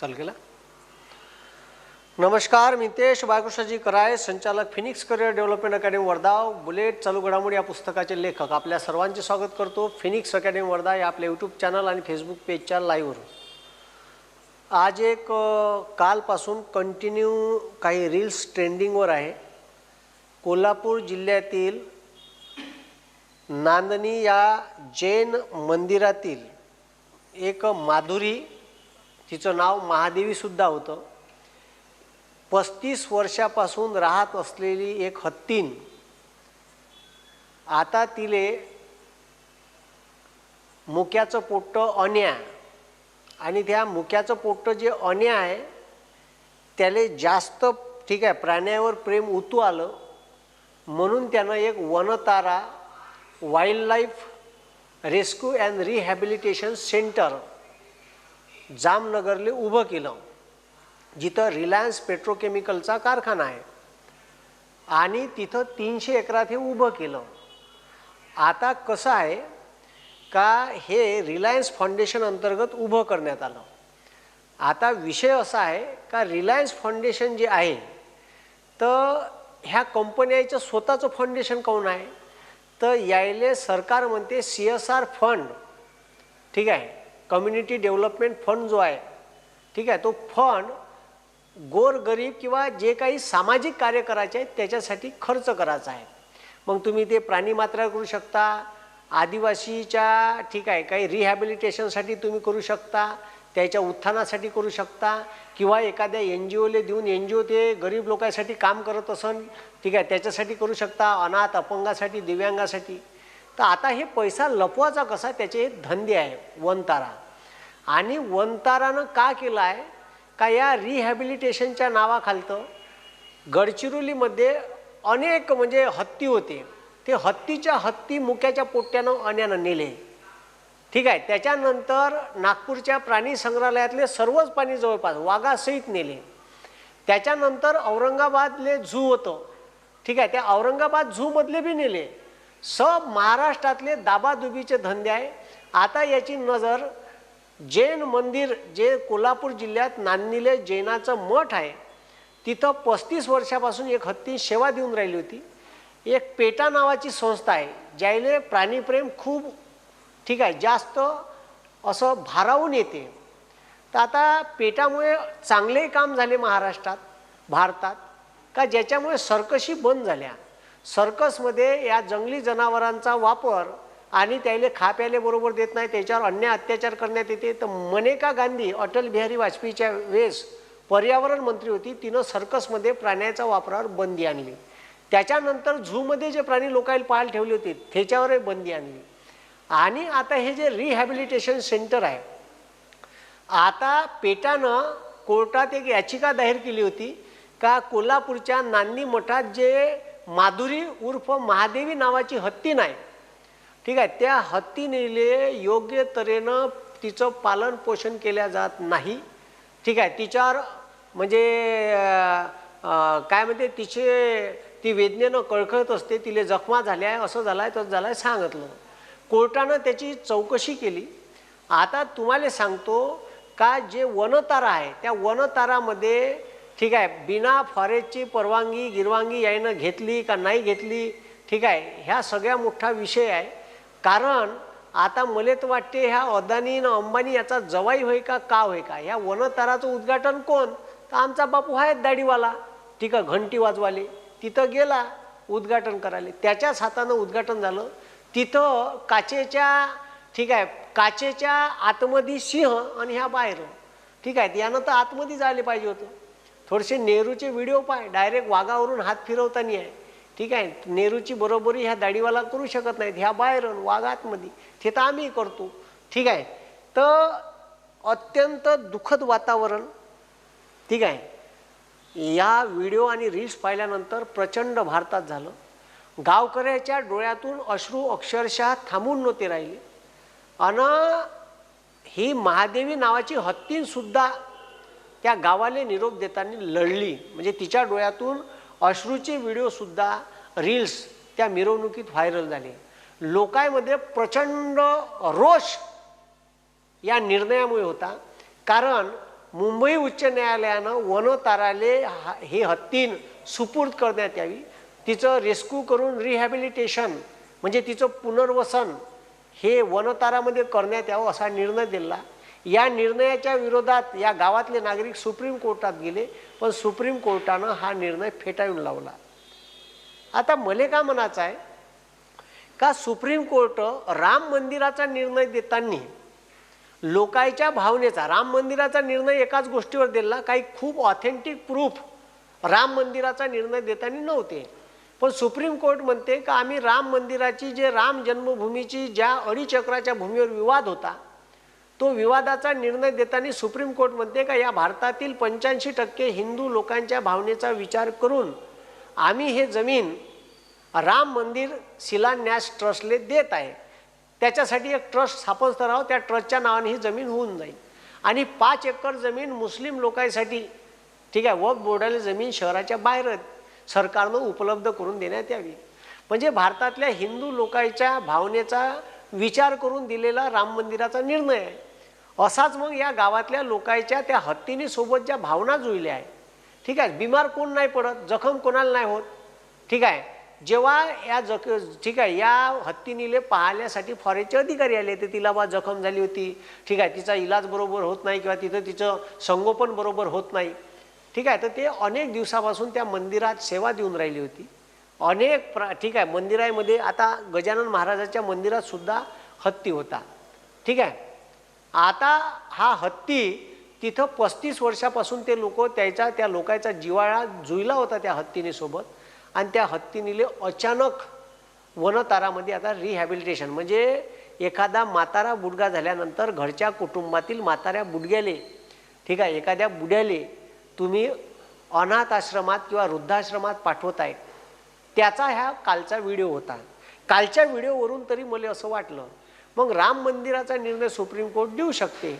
चाल केला. नमस्कार मितेश बायकृष्णाजी कराय संचालक Phoenix career development academy Wardha bullet चालू घडामोडी या पुस्तकाचे लेखक. आपल्या सर्वांचे स्वागत करतो फिनिक्स अकॅडमी वर्धा या आपल्या यूट्यूब चॅनल आणि फेसबुक पेजच्या लाईव्हवर आज एक कालपासून कंटिन्यू काही रील्स ट्रेंडिंगवर आहे. कोल्हापूर जिल्ह्यातील नांदणी या जैन मंदिरातील एक माधुरी तिचं नाव महादेवीसुद्धा होतं. पस्तीस वर्षापासून राहत असलेली एक हत्तीन आता तिले मुक्याचं पोट्टं अन्या आणि त्या मुक्याचं पोट्टं जे अन्या आहे त्याले जास्त ठीक आहे प्राण्यावर प्रेम उतू आलं. म्हणून त्यानं एक Vantara wildlife rescue and rehabilitation centre जामनगरले उभं केलं. जिथं रिलायन्स पेट्रोकेमिकलचा कारखाना आहे. आणि तिथं तीनशे एकरात हे उभं केलं. आता कसं आहे का हे रिलायन्स फाउंडेशन अंतर्गत उभं करण्यात आलं. आता विषय असा आहे का रिलायन्स फाउंडेशन जे आहे तर ह्या कंपन्याचं स्वतःचं फाउंडेशन काऊन आहे? तर यायले सरकार म्हणते सी एस आर फंड ठीक आहे? कम्युनिटी डेव्हलपमेंट फंड जो आहे ठीक आहे तो फंड गोरगरीब किंवा जे काही सामाजिक कार्य करायचे आहे त्याच्यासाठी खर्च करायचा आहे. मग तुम्ही ते प्राणी मात्रा करू शकता आदिवासीच्या ठीक आहे काही रिहॅबिलिटेशनसाठी तुम्ही करू शकता त्याच्या उत्थानासाठी करू शकता किंवा एखाद्या एन जी ओले देऊन एन जी ओ ते गरीब लोकांसाठी काम करत असन ठीक आहे त्याच्यासाठी करू शकता अनाथ अपंगासाठी दिव्यांगासाठी. तर आता हे पैसा लपवायचा कसा त्याचे धंदे आहे वनतारा. आणि वनतारानं का केलं आहे का या रिहॅबिलिटेशनच्या नावाखालतं गडचिरोलीमध्ये अनेक म्हणजे हत्ती होते. ते हत्तीच्या हत्ती मुक्याच्या पोट्यानं अन्यानं नेले. ठीक आहे त्याच्यानंतर नागपूरच्या प्राणी संग्रहालयातले सर्वच प्राणी जवळपास वाघासहित नेले. त्याच्यानंतर औरंगाबादले झू होतं. ठीक आहे त्या औरंगाबाद झूमधले बी नेले. सब महाराष्ट्रातले दाबादुबीचे धंदे आहे. आता याची नजर जैन मंदिर जे कोल्हापूर जिल्ह्यात नांदिले जैनाचं मठ आहे तिथं पस्तीस वर्षापासून एक हत्ती सेवा देऊन राहिली होती. एक पेटा नावाची संस्था आहे ज्याले प्राणीप्रेम खूप ठीक आहे जास्त असं भारावून येते. तर आता पेटामुळे चांगलेही काम झाले महाराष्ट्रात भारतात का ज्याच्यामुळे सर्कशी बंद झाल्या. सर्कसमध्ये या जंगली जनावरांचा वापर आणि त्याला खाप्याले बरोबर देत नाही त्याच्यावर अन्य अत्याचार करण्यात येते. तर मनेका गांधी अटल बिहारी वाजपेयीच्या वेळेस पर्यावरण मंत्री होती. तिनं सर्कसमध्ये प्राण्याच्या वापरावर बंदी आणली. त्याच्यानंतर झूमध्ये जे प्राणी लोकांना पाहायला ठेवले होते त्याच्यावरही बंदी आणली. आणि आता हे जे रिहॅबिलिटेशन सेंटर आहे आता पेटानं कोर्टात एक याचिका दाखल केली होती का कोल्हापूरच्या नांदी मठात जे माधुरी उर्फ महादेवी नावाची हत्ती नाही. ठीक आहे त्या हत्तीनेले योग्य तऱ्हेनं तिचं पालन पोषण केल्या जात नाही. ठीक आहे तिच्यावर म्हणजे काय म्हणते तिचे ती वेदनेनं कळकळत असते तिले जखमा झाल्या आहे असं झालं आहे तसं झालं आहे सांगितलं. कोर्टानं त्याची चौकशी केली. आता तुम्हाला सांगतो का जे वनतारा आहे त्या वनतारामध्ये ठीक आहे बिना फॉरेस्टची परवानगी गिरवानगी यायनं घेतली का नाही घेतली ठीक आहे ह्या सगळ्या मोठा विषय आहे. कारण आता मला तर वाटते ह्या अदानी न अंबानी याचा जवाई होय का का होय का? ह्या वनताराचं उद्घाटन कोण? तर आमचा बापू आहे दाढीवाला. ठीक आहे घंटी वाजवाले. तिथं गेला उद्घाटन करायला. त्याच्याच हातानं उद्घाटन झालं. तिथं काचेच्या ठीक आहे काचेच्या आतमध्ये सिंह आणि ह्या बाहेर. ठीक आहे यानं तर आतमध्ये जायला पाहिजे होतं. थोडेसे नेहरूचे व्हिडिओ पाय डायरेक्ट वाघावरून हात फिरवताना आहे. ठीक आहे? नेहरूची बरोबरी ह्या दाढीवाला करू शकत नाहीत. ह्या बाहेर वाघातमध्ये. ते तर आम्ही करतो. ठीक आहे? तर अत्यंत दुःखद वातावरण. ठीक आहे? या व्हिडिओ आणि रील्स पाहिल्यानंतर प्रचंड भारतात झालं. गावकऱ्याच्या डोळ्यातून अश्रू अक्षरशः थांबून नव्हते राहिले. अन ही महादेवी नावाची हत्तीनसुद्धा त्या गावाला निरोप देताना लढली. म्हणजे तिच्या डोळ्यातून अश्रूचे व्हिडिओसुद्धा रील्स त्या मिरवणुकीत व्हायरल झाले. लोकांमध्ये प्रचंड रोष या निर्णयामुळे होता. कारण मुंबई उच्च न्यायालयानं वन ताराले हा- हे हत्तीन सुपूर्द करण्यात यावी. तिचं रेस्क्यू करून रिहॅबिलिटेशन म्हणजे तिचं पुनर्वसन हे वनतारामध्ये करण्यात यावं असा निर्णय दिला. या निर्णयाच्या विरोधात या गावातले नागरिक सुप्रीम कोर्टात गेले पण सुप्रीम कोर्टानं हा निर्णय फेटाळून लावला. आता मले का म्हणायचं आहे? का सुप्रीम कोर्ट राम मंदिराचा निर्णय देताना लोकांच्या भावनेचा राम मंदिराचा निर्णय एकाच गोष्टीवर दिला काही खूप ऑथेंटिक प्रूफ राम मंदिराचा निर्णय देताना नव्हते. पण सुप्रीम कोर्ट म्हणते का आम्ही राम मंदिराची जे राम जन्मभूमीची ज्या अडीचक्राच्या भूमीवर विवाद होता तो विवादाचा निर्णय देताना सुप्रीम कोर्ट म्हणते का या भारतातील पंच्याऐंशी टक्के हिंदू लोकांच्या भावनेचा विचार करून आम्ही हे जमीन राम मंदिर शिलान्यास ट्रस्टले देत आहे. त्याच्यासाठी एक ट्रस्ट स्थापन करावं त्या ट्रस्टच्या नावाने ही जमीन होऊन जाईल. आणि पाच एकर जमीन मुस्लिम लोकांसाठी ठीक आहे वक बोर्डाला जमीन शहराच्या बाहेर सरकारनं उपलब्ध करून देण्यात यावी. म्हणजे भारतातल्या हिंदू लोकांच्या भावनेचा विचार करून दिलेला राम मंदिराचा निर्णय आहे. असाच मग या गावातल्या लोकांच्या त्या हत्तीनीसोबत ज्या भावना जुळल्या आहे ठीक आहे बिमार कोण नाही पडत जखम कोणाला नाही होत. ठीक आहे जेव्हा या जख ठीक आहे या हत्तीनीले पाहण्यासाठी फॉरेस्टचे अधिकारी आले तर तिला बा जखम झाली होती. ठीक आहे तिचा इलाज बरोबर होत नाही किंवा तिथं तिचं संगोपन बरोबर होत नाही. ठीक आहे तर ते अनेक दिवसापासून त्या मंदिरात सेवा देऊन राहिली होती. अनेक प्र ठीक आहे मंदिरामध्ये आता गजानन महाराजाच्या मंदिरातसुद्धा हत्ती होता. ठीक आहे आता हा हत्ती तिथं पस्तीस वर्षापासून ते लोक त्याचा त्या लोकांचा जिवाळा जुईला होता त्या हत्तीने सोबत. आणि त्या हत्तीनीले अचानक वनतारामध्ये आता रिहॅबिलिटेशन म्हणजे एखादा म्हातारा बुडगा झाल्यानंतर घरच्या कुटुंबातील म्हाताऱ्या बुडग्याले ठीक आहे एखाद्या बुड्याले तुम्ही अनाथ आश्रमात किंवा वृद्धाश्रमात पाठवताय. त्याचा ह्या कालचा व्हिडिओ होता. कालच्या व्हिडिओवरून तरी मला असं वाटलं मग राम मंदिराचा निर्णय सुप्रीम कोर्ट देऊ शकते.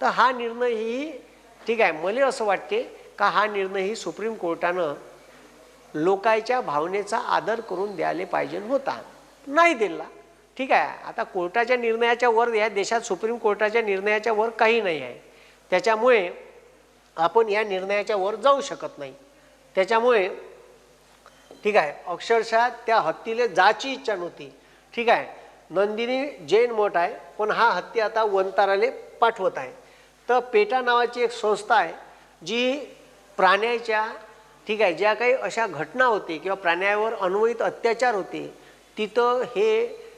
तर हा निर्णय ही ठीक आहे मला असं वाटते का हा निर्णय ही सुप्रीम कोर्टानं लोकांच्या भावनेचा आदर करून द्यायला पाहिजे होता. नाही दिला. ठीक आहे आता कोर्टाच्या निर्णयाच्या वर या देशात सुप्रीम कोर्टाच्या निर्णयाच्या वर काही नाही आहे. त्याच्यामुळे आपण या निर्णयाच्या वर जाऊ शकत नाही. त्याच्यामुळे ठीक आहे अक्षरशः त्या हत्तीला जाची इच्छा नव्हती. ठीक आहे नंदिनी जैन मठ आहे पण हा हत्ती आता वनताराले पाठवत आहे. तर पेटा नावाची एक संस्था आहे जी प्राण्याच्या ठीक आहे ज्या काही अशा घटना होते किंवा प्राण्यावर अन्वयित अत्याचार होते तिथं हे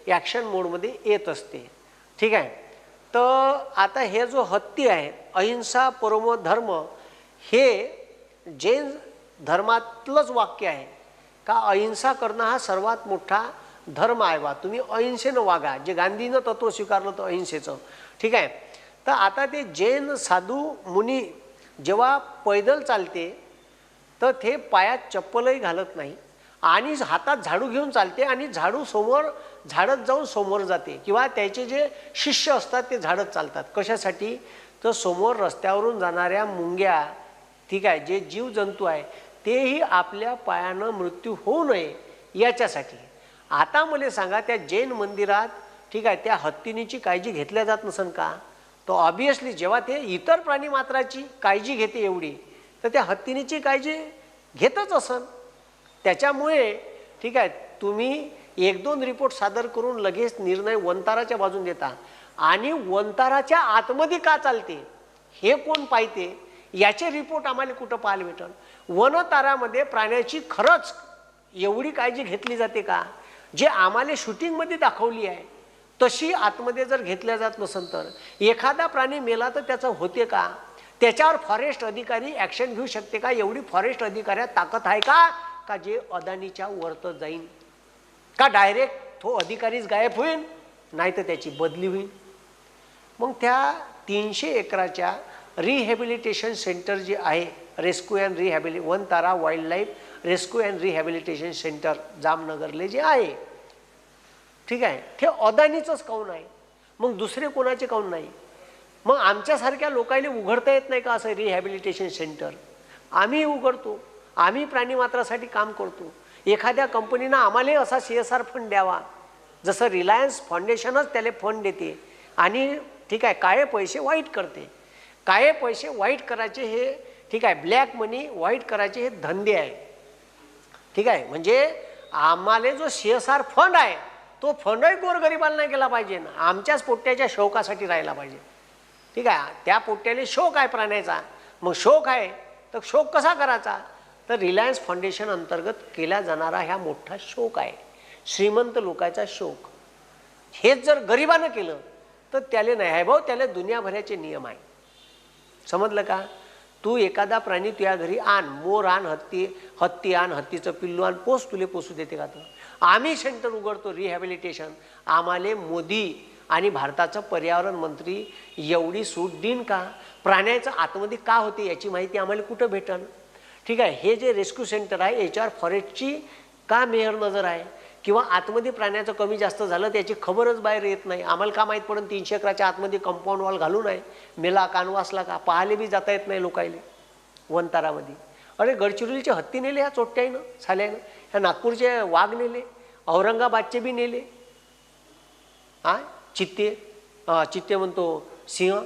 ॲक्शन मोडमध्ये येत असते. ठीक आहे? तर आता हे जो हत्ती आहे अहिंसा परमो धर्म हे जैन धर्मातलंच वाक्य आहे. का अहिंसा करणं हा सर्वात मोठा धर्म आहे बा तुम्ही अहिंसेनं वागा. जे गांधीनं तत्व स्वीकारलं होतं अहिंसेचं. ठीक आहे? तर आता ते जैन साधू मुनी जेव्हा पैदल चालते तर ते पायात चप्पलही घालत नाही. आणि हातात झाडू घेऊन चालते आणि झाडू समोर झाडत जाऊन समोर जाते. किंवा त्याचे जे शिष्य असतात ते झाडत चालतात. कशासाठी? तर समोर रस्त्यावरून जाणाऱ्या मुंग्या ठीक आहे जे जीवजंतू आहे तेही आपल्या पायानं मृत्यू होऊ नये याच्यासाठी. आता मला सांगा त्या जैन मंदिरात ठीक आहे त्या हत्तीनीची काळजी घेतल्या जात नसन का? तो ऑबियसली जेव्हा ते इतर प्राणी मात्राची काळजी घेते एवढी तर त्या हत्तीनीची काळजी घेतच असन. त्याच्यामुळे ठीक आहे तुम्ही एक दोन रिपोर्ट सादर करून लगेच निर्णय वंताराच्या बाजून देता. आणि वंताराच्या आतमध्ये का चालते? हे कोण पाहते? याचे रिपोर्ट आम्हाला कुठं पाहायला भेटल वनतारामध्ये प्राण्याची खरंच एवढी काळजी घेतली जाते का? जे आम्हाला शूटिंगमध्ये दाखवली आहे तशी आतमध्ये जर घेतल्या जात नसेल तर एखादा प्राणी मेला तर त्याचं होते का? त्याच्यावर फॉरेस्ट अधिकारी ॲक्शन घेऊ शकते का? एवढी फॉरेस्ट अधिकाऱ्यात ताकद आहे का? का जे अदानीच्या वरत जाईन? का डायरेक्ट तो अधिकारीच गायब होईल नाही तर त्याची बदली होईल. मग त्या तीनशे एकराच्या रिहॅबिलिटेशन सेंटर जे आहे rescue and रिहॅबिलि Vantara wildlife rescue and rehabilitation centre जामनगरले जे आहे. ठीक आहे? ते अदानीचंच काऊन आहे? मग दुसरे कोणाचे काऊन नाही? मग आमच्यासारख्या लोकांना उघडता येत नाही का असं रिहॅबिलिटेशन सेंटर? आम्ही उघडतो. आम्ही प्राणीमात्रासाठी काम करतो. एखाद्या कंपनीनं आम्हालाही असा सी एस आर फंड द्यावा. जसं रिलायन्स फाउंडेशनच त्याला फंड देते आणि ठीक आहे काळे पैसे वाईट करते. काळे पैसे वाईट करायचे हे ठीक आहे ब्लॅक मनी वाईट करायचे हे धंदे आहे. ठीक आहे? म्हणजे आम्हाला जो सी एस आर फंड आहे तो फंडही गोरगरिबांना नाही केला पाहिजे ना. आमच्याच पोट्याच्या शौकासाठी राहिला पाहिजे. ठीक आहे? त्या पोट्याने शोक आहे प्राण्याचा. मग शोक आहे तर शोक कसा करायचा? तर रिलायन्स फाउंडेशन अंतर्गत केला जाणारा ह्या मोठा शोक आहे. श्रीमंत लोकांचा शोक. हेच जर गरिबानं केलं तर त्याला नाही आहे भाऊ त्याला दुनियाभराचे नियम आहे. समजलं का? तू एखादा प्राणी तुझ्या घरी आण मोर आण हत्ती हत्ती आण हत्तीचं पिल्लू आण पोस तुले पोसू देते का तर आम्ही सेंटर उघडतो रिहॅबिलिटेशन आम्हाला मोदी आणि भारताचं पर्यावरण मंत्री एवढी सूट देईन का? प्राण्याचं आतमध्ये का होते याची माहिती आम्हाला कुठं भेटल? ठीक आहे हे जे रेस्क्यू सेंटर आहे याच्यावर फॉरेस्टची का मेहर नजर आहे? किंवा आतमध्ये प्राण्याचं कमी जास्त झालं त्याची खबरच बाहेर येत नाही. आम्हाला का माहीत पडून तीनशे एकराच्या आतमध्ये कंपाऊंड वॉल घालू नये. मेला कानवासला का? पाहायला बी जाता येत नाही लोकायले. वनतारामध्ये अरे गडचिरोलीचे हत्ती नेले ह्या चोट्ट्यानं साल्यानं. ह्या नागपूरचे वाघ नेले. औरंगाबादचे बी नेले. आ? चित्ते. चित्ते म्हणतो सिंह.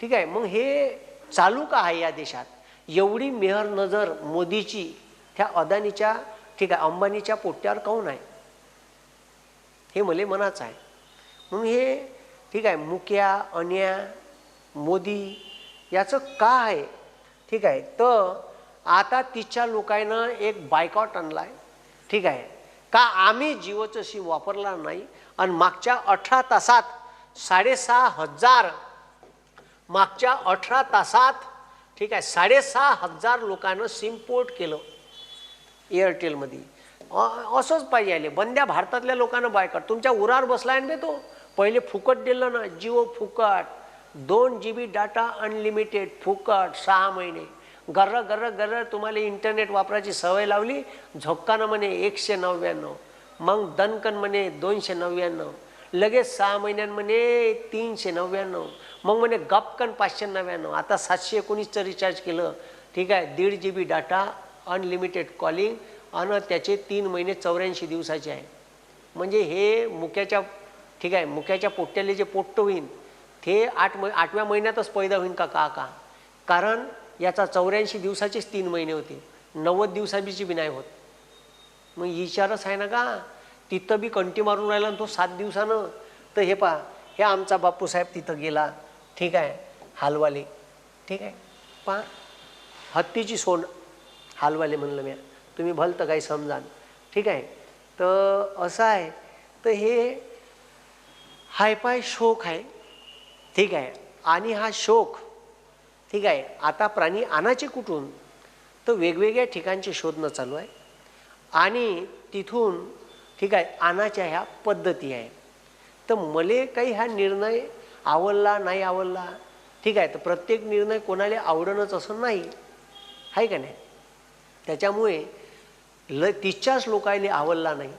ठीक आहे मग हे चालू का आहे या देशात? एवढी मेहर नजर मोदीची त्या अदानीच्या ठीक आहे अंबानीच्या पोट्यावर काऊन आहे? हे मले मनाचं आहे. म्हणून हे ठीक आहे मुक्या अन्या मोदी याचं का आहे? ठीक आहे तर आता तिच्या लोकांनं एक बायकॉट आणला आहे ठीक आहे का आम्ही जिओचं सिम वापरला नाही? आणि मागच्या अठरा तासात साडेसहा हजार मागच्या अठरा तासात ठीक आहे साडेसहा हजार लोकांना सिम पोर्ट केलं. एअरटेलमध्ये. असंच पाहिजे आले बंद्या भारतातल्या लोकांना बायकट. तुमच्या उरावर बसलाय ना बे तो. पहिले फुकट दिलं ना जिओ फुकट दोन जी बी डाटा अनलिमिटेड फुकट सहा महिने. गर्र गर्र गर्र तुम्हाला इंटरनेट वापरायची सवय लावली झोक्कानं म्हणे एकशे नव्याण्णव. मग दणकन म्हणे दोनशे नव्याण्णव. लगेच सहा महिन्यांमध्ये तीनशे नव्याण्णव. मग म्हणे गपकन पाचशे नव्याण्णव. आता सातशे एकोणीसचं रिचार्ज केलं. ठीक आहे दीड G B data unlimited calling आणि त्याचे तीन महिने चौऱ्याऐंशी दिवसाचे आहे. म्हणजे हे मुक्याच्या ठीक आहे मुक्याच्या पोट्याले जे पोट्ट होईन ते आठ मै आठव्या महिन्यातच पैदा होईन का का का? कारण याचा चौऱ्याऐंशी दिवसाचेच तीन महिने होते. नव्वद दिवसाबीची बी नाही होत. मग विचारच आहे ना का? तिथं बी कंटी मारून राहिला आणि तो सात दिवसानं. तर हे पहा हे आमचा बापूसाहेब तिथं गेला. ठीक आहे हालवाले. ठीक आहे पहा. हत्तीची सोंड हालवाले म्हणलं मी. तुम्ही भलतं काही समजान. ठीक आहे? तर असं आहे. तर हे हायपाय शोक आहे. ठीक आहे? आणि हा शोक ठीक आहे? आता प्राणी आणायचे कुठून? तर वेगवेगळ्या ठिकाणचे शोधणं चालू आहे. आणि तिथून ठीक आहे आणाच्या ह्या पद्धती आहे. तर मले काही हा निर्णय आवडला नाही आवडला? ठीक आहे? तर प्रत्येक निर्णय कोणाला आवडणंच असं नाही. आहे का नाही? त्याच्यामुळे ल तिच्याच लोकायले आवडला नाही.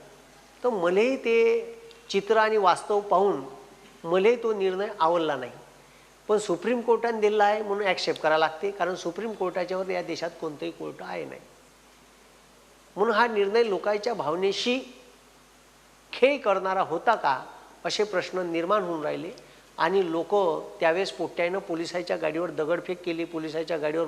तर मलाही ते चित्र आणि वास्तव पाहून मलाही तो निर्णय आवडला नाही. पण सुप्रीम कोर्टाने दिला आहे म्हणून ॲक्सेप्ट करावं लागते कारण सुप्रीम कोर्टाच्यावर या देशात कोणतंही कोर्ट आहे नाही. म्हणून हा निर्णय लोकांच्या भावनेशी खेळ करणारा होता का असे प्रश्न निर्माण होऊन राहिले. आणि लोक त्यावेळेस पोट्यानं पोलिसाच्या गाडीवर दगडफेक केली पोलिसाच्या गाडीवर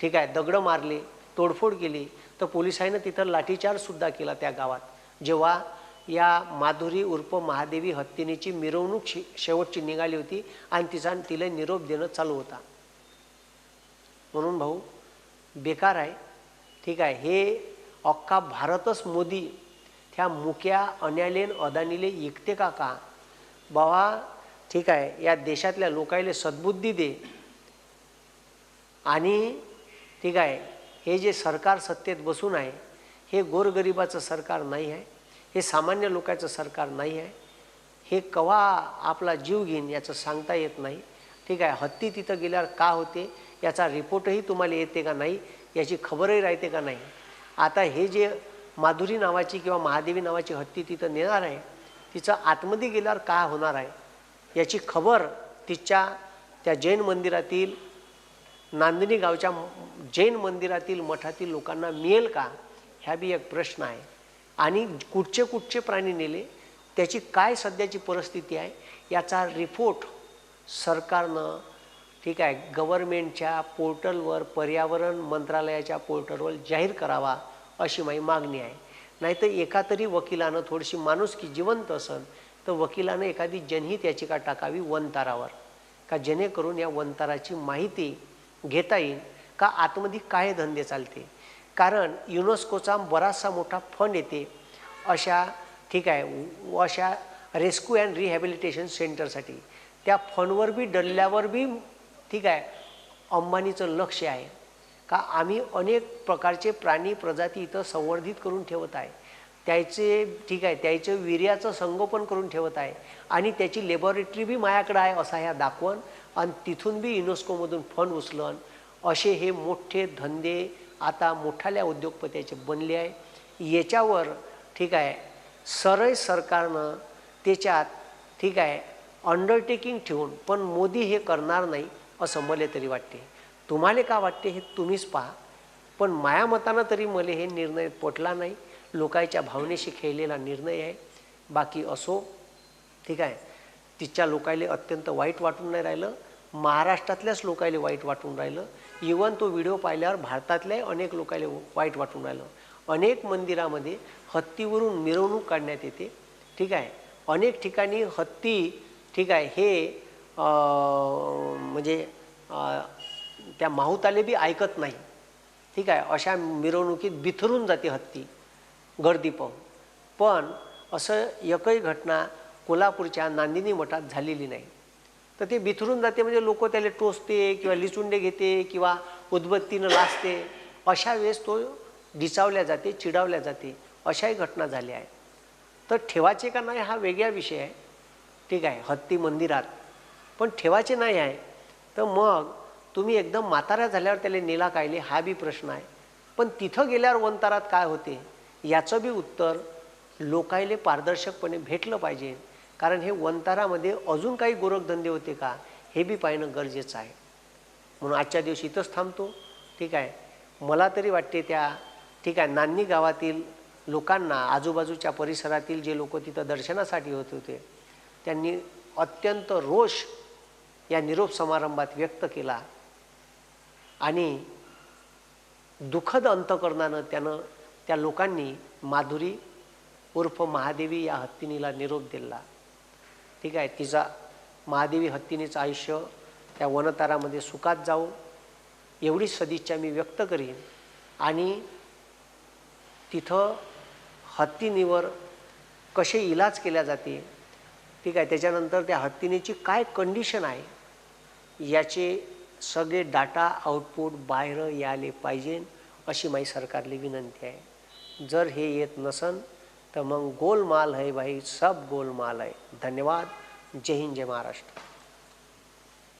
ठीक आहे दगडं मारले. तोडफोड केली तर पोलिसांनी तिथं लाठीचार्जसुद्धा केला त्या गावात. जेव्हा या माधुरी उर्फ महादेवी हत्तीनीची मिरवणूक शे शेवटची निघाली होती आणि तिचा तिला निरोप देणं चालू होता. म्हणून भाऊ बेकार आहे. ठीक आहे हे अख्खा भारतच मोदी त्या मुक्या अन्यालेन अदानीले ऐकते का का? बाबा ठीक आहे या देशातल्या लोकायले सद्बुद्धी दे. आणि ठीक आहे हे जे सरकार सत्तेत बसून आहे हे गोरगरिबाचं सरकार नाही आहे हे सामान्य लोकांचं सरकार नाही आहे हे कवा आपला जीव घेईन याचं सांगता येत नाही. ठीक आहे हत्ती तिथं गेल्यावर का होते याचा रिपोर्टही तुम्हाला येते का नाही याची खबरही राहते का नाही? आता हे जे माधुरी नावाची किंवा महादेवी नावाची हत्ती तिथं नेणार आहे तिचं आतमध्ये गेल्यावर का होणार आहे याची खबर तिच्या त्या जैन मंदिरातील नांदणी गावच्या जैन मंदिरातील मठातील लोकांना मिळेल का? ह्या बी एक प्रश्न आहे. आणि कुठचे कुठचे प्राणी नेले? त्याची काय सध्याची परिस्थिती आहे? याचा रिपोर्ट सरकारनं ठीक आहे गव्हर्मेंटच्या पोर्टलवर पर्यावरण मंत्रालयाच्या पोर्टलवर जाहीर करावा अशी माझी मागणी आहे. नाहीतर एका तरी वकिलानं थोडीशी माणुसकी जिवंत असन तर वकिलानं एखादी जनहित याचिका टाकावी वनतारावर. का जेणेकरून या वनताराची माहिती घेता येईल का आतमध्ये काय धंदे चालते? कारण युनेस्कोचा बराचसा मोठा फंड येते अशा ठीक आहे व- अशा रेस्क्यू अँड रिहॅबिलिटेशन सेंटरसाठी त्या फंडवर बी डल्ल्यावर बी ठीक आहे अंबानीचं लक्ष आहे. का आम्ही अनेक प्रकारचे प्राणी प्रजाती इथं संवर्धित करून ठेवत आहे. त्याचे ठीक आहे त्याचं वीर्याचं संगोपन करून ठेवत आहे. आणि त्याची लॅबॉरेटरी बी माझ्याकडं आहे असा ह्या दाखवण आणि तिथून बी युनेस्कोमधून फंड उचलन असे हे मोठे धंदे आता मोठाल्या उद्योगपत्याचे बनले आहे. याच्यावर ठीक आहे सरळ सरकारनं त्याच्यात ठीक आहे अंडरटेकिंग ठेवून पण मोदी हे करणार नाही असं मला तरी वाटते. तुम्हाला का वाटते हे तुम्हीच पहा. पण माया मतानं तरी मला हे निर्णय पटला नाही. लोकांच्या भावनेशी खेळलेला निर्णय आहे. बाकी असो ठीक आहे. तिच्या लोकायले अत्यंत वाईट वाटून नाही राहिलं महाराष्ट्रातल्याच लोकायले वाईट वाटून राहिलं. इवन तो व्हिडिओ पाहिल्यावर भारतातल्याही अनेक लोकायले वाईट वाटून राहिलं. अनेक मंदिरामध्ये हत्तीवरून मिरवणूक काढण्यात येते. ठीक आहे? अनेक ठिकाणी हत्ती ठीक आहे हे म्हणजे त्या माहुताले बी ऐकत नाही. ठीक आहे? अशा मिरवणुकीत बिथरून जाते हत्ती गर्दी पाहून. पण असं एकही घटना कोल्हापूरच्या नांदिनी मठात झालेली नाही. तर ते बिथरून जाते म्हणजे लोक त्याला टोचते किंवा लिचुंडे घेते किंवा उदबत्तीनं लाचते अशा वेळेस तो डिचावल्या जाते चिडावल्या जाते. अशाही घटना झाल्या आहेत. तर ठेवायचे का नाही हा वेगळा विषय आहे. ठीक आहे हत्ती मंदिरात. पण ठेवायचे नाही आहे. तर मग तुम्ही एकदम म्हाताऱ्या झाल्यावर त्याला नेला कायले हा बी प्रश्न आहे. पण तिथं गेल्यावर वंतारात काय होते? याचं बी उत्तर लोकायले पारदर्शकपणे भेटलं पाहिजे. कारण हे वंतारामध्ये अजून काही गोरखधंदे होते का? हे बी पाहणं गरजेचं आहे. म्हणून आजच्या दिवशी इथंच थांबतो. ठीक आहे. मला तरी वाटते त्या ठीक आहे नान्नी गावातील लोकांना आजूबाजूच्या परिसरातील जे लोक तिथं दर्शनासाठी होत होते त्यांनी अत्यंत रोष या निरोप समारंभात व्यक्त केला. आणि दुःखद अंतकरणानं त्यानं त्या लोकांनी माधुरी उर्फ महादेवी या हत्तीनीला निरोप दिला. ठीक आहे तिचा महादेवी हत्तीनेच आयुष्य त्या वनतारामध्ये सुखात जाऊ एवढी सदिच्छा मी व्यक्त करीन. आणि तिथं हत्तीनीवर कसे इलाज केल्या जाते ठीक आहे त्याच्यानंतर त्या हत्तीनीची काय कंडिशन आहे याचे सगळे डाटा आउटपुट बाहेर यायले पाहिजे अशी माझी सरकारली विनंती आहे. जर हे येत नसन तर मग गोलमाल है भाई सब गोलमाल आहे धन्यवाद। जय हिंद जय महाराष्ट्र।